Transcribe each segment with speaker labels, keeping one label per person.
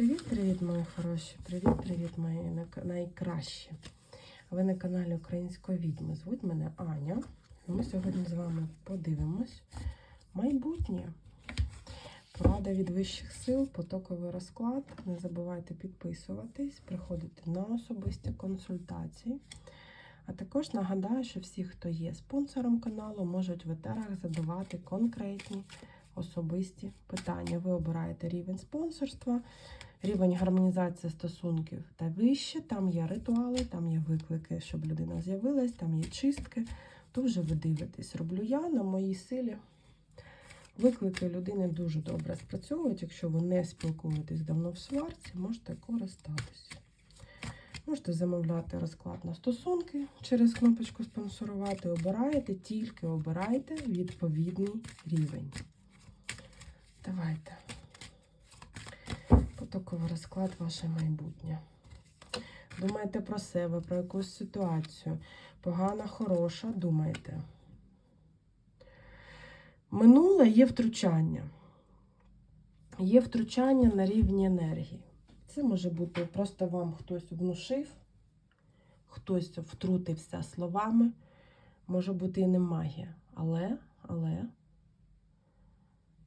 Speaker 1: Привіт-привіт, мої хороші! Привіт-привіт, мої найкращі. Ви на каналі Української відьми. Звуть мене Аня. Ми сьогодні з вами подивимось майбутнє. Порада від вищих сил, потоковий розклад. Не забувайте підписуватись, приходити на особисті консультації. А також нагадаю, що всі, хто є спонсором каналу, можуть в етерах задавати конкретні особисті питання. Ви обираєте рівень спонсорства, рівень гармонізації стосунків та вище. Там є ритуали, там є виклики, щоб людина з'явилась, там є чистки. То вже ви дивитесь. Роблю я на моїй силі. Виклики людини дуже добре спрацьовують. Якщо ви не спілкуєтесь давно в сварці, можете користатись. Можете замовляти розклад на стосунки через кнопочку спонсорувати. Обираєте, тільки обирайте відповідний рівень. Давайте. Потоковий розклад ваше майбутнє. Думайте про себе, про якусь ситуацію. Погана, хороша, думайте. Минуле є втручання. Є втручання на рівні енергії. Це може бути просто вам хтось внушив, хтось втрутився словами. Може бути і не магія. Але, але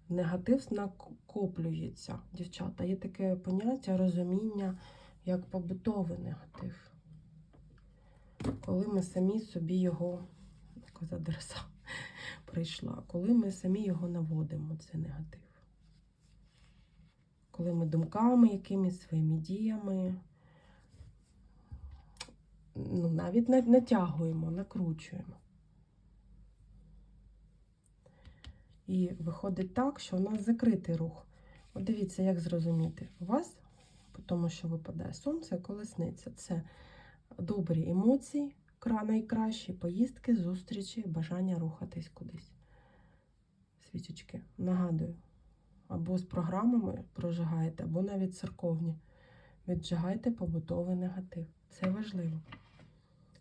Speaker 1: негатив накоплюється, дівчата. Є таке поняття розуміння, як побутовий негатив. Коли ми самі собі його, коза прийшла, коли ми самі його наводимо, це негатив. Коли ми думками, якимись своїми діями, ну, навіть натягуємо, накручуємо. І виходить так, що у нас закритий рух. От дивіться, як зрозуміти. У вас, тому що випадає сонце, колесниця це добрі емоції, кра- найкращі поїздки, зустрічі, бажання рухатись кудись. Свічечки, нагадую, або з програмами прожигаєте, або навіть церковні. Віджигайте побутовий негатив. Це важливо.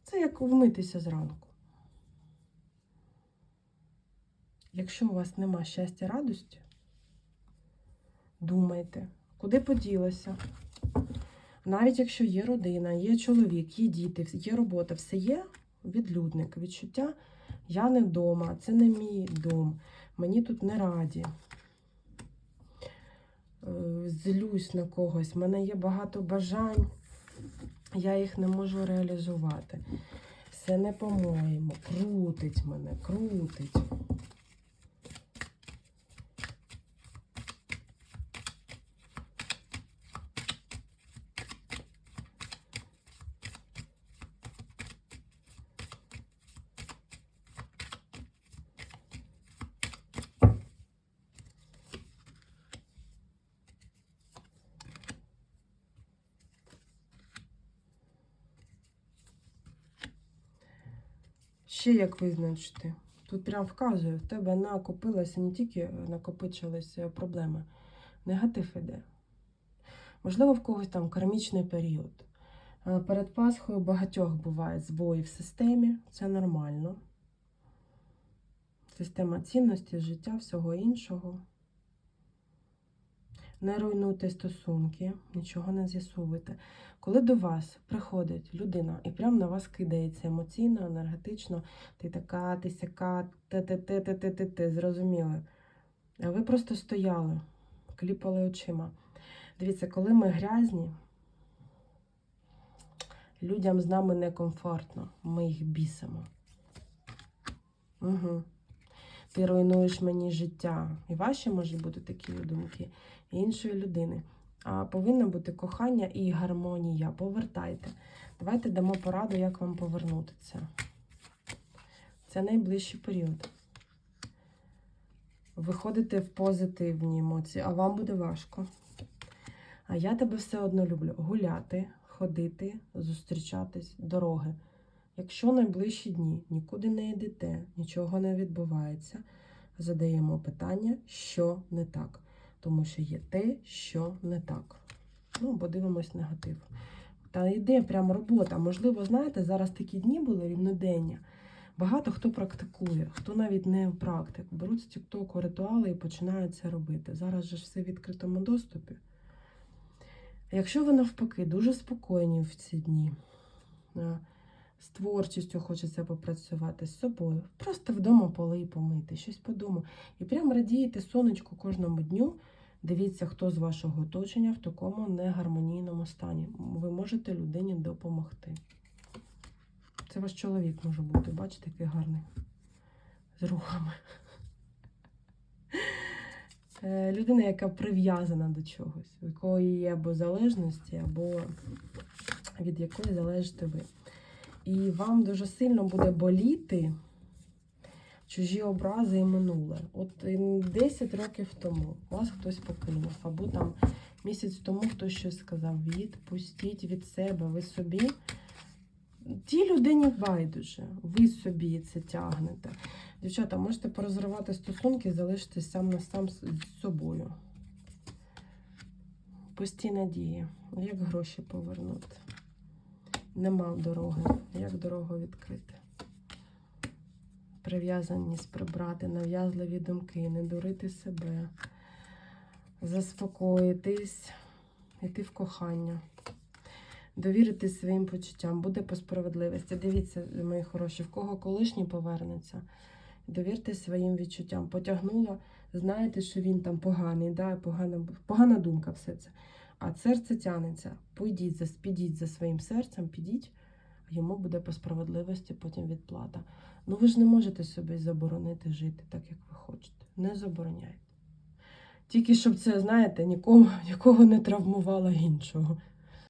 Speaker 1: Це як вмитися зранку. Якщо у вас нема щастя, радості, думайте, куди поділося. Навіть якщо є родина, є чоловік, є діти, є робота, все є відлюдник, відчуття я не вдома, це не мій дом, мені тут не раді. Е, Злюсь на когось, в мене є багато бажань, я їх не можу реалізувати. Все не по-моєму, крутить мене, крутить. Ще як визначити? Тут прям вказує, в тебе накопилося не тільки накопичилися проблеми, негатив іде. Можливо, в когось там кармічний період. Е, Перед Пасхою багатьох бувають збої в системі, це нормально. Система цінності, життя, всього іншого. Не руйнуйте стосунки, нічого не з'ясовуйте. Коли до вас приходить людина і прямо на вас кидається емоційно, енергетично, ти така, ти сяка, те те те те те те зрозуміли. А ви просто стояли, кліпали очима. Дивіться, коли ми грязні, людям з нами некомфортно, ми їх бісимо. Угу. Ти руйнуєш мені життя. І ваші можуть бути такі думки, іншої людини. А повинно бути кохання і гармонія. Повертайте. Давайте дамо пораду, як вам повернути це. Це найближчий період. Виходите в позитивні емоції, а вам буде важко. А я тебе все одно люблю. Гуляти, ходити, зустрічатись, дороги. Якщо найближчі дні нікуди не йдете, нічого не відбувається, задаємо питання, що не так. Тому що є те, що не так. Ну, бо дивимось негатив. Та йде прям робота. Можливо, знаєте, зараз такі дні були рівнодення. Багато хто практикує, хто навіть не практик. Беруть з Тіктоку ритуали і починають це робити. Зараз же все в відкритому доступі. Якщо ви навпаки дуже спокійні в ці дні, е, з творчістю хочеться попрацювати з собою, просто вдома поли помити, щось подумати. І прямо радієте сонечку кожному дню. Дивіться, хто з вашого оточення в такому негармонійному стані. Ви можете людині допомогти. Це ваш чоловік може бути, бачите, який гарний. З рухами. Е, Людина, яка прив'язана до чогось, у якої є або залежності, або від якої залежите ви. І вам дуже сильно буде боліти чужі образи і минуле. От 10 років тому вас хтось покинув, або там місяць тому хтось щось сказав. Відпустіть від себе, ви собі. Тій людині байдуже, ви собі це тягнете. Дівчата, можете порозривати стосунки і залишитись сам на сам з собою. Пусті надії. Як гроші повернути? Нема дороги. Як дорогу відкрити? Прив'язаність прибрати, нав'язливі думки, не дурити себе, заспокоїтись, йти в кохання, довірити своїм почуттям, буде по справедливості. Дивіться, мої хороші, в кого колишній повернеться, довірте своїм відчуттям. Потягнула, знаєте, що він там поганий, да, погана, погана думка все це. А серце тянеться. Пойдіть за, підіть за своїм серцем, підіть, а йому буде по справедливості потім відплата. Ну ви ж не можете собі заборонити жити так, як ви хочете. Не забороняйте. Тільки щоб це, знаєте, нікому, нікого не травмувало іншого.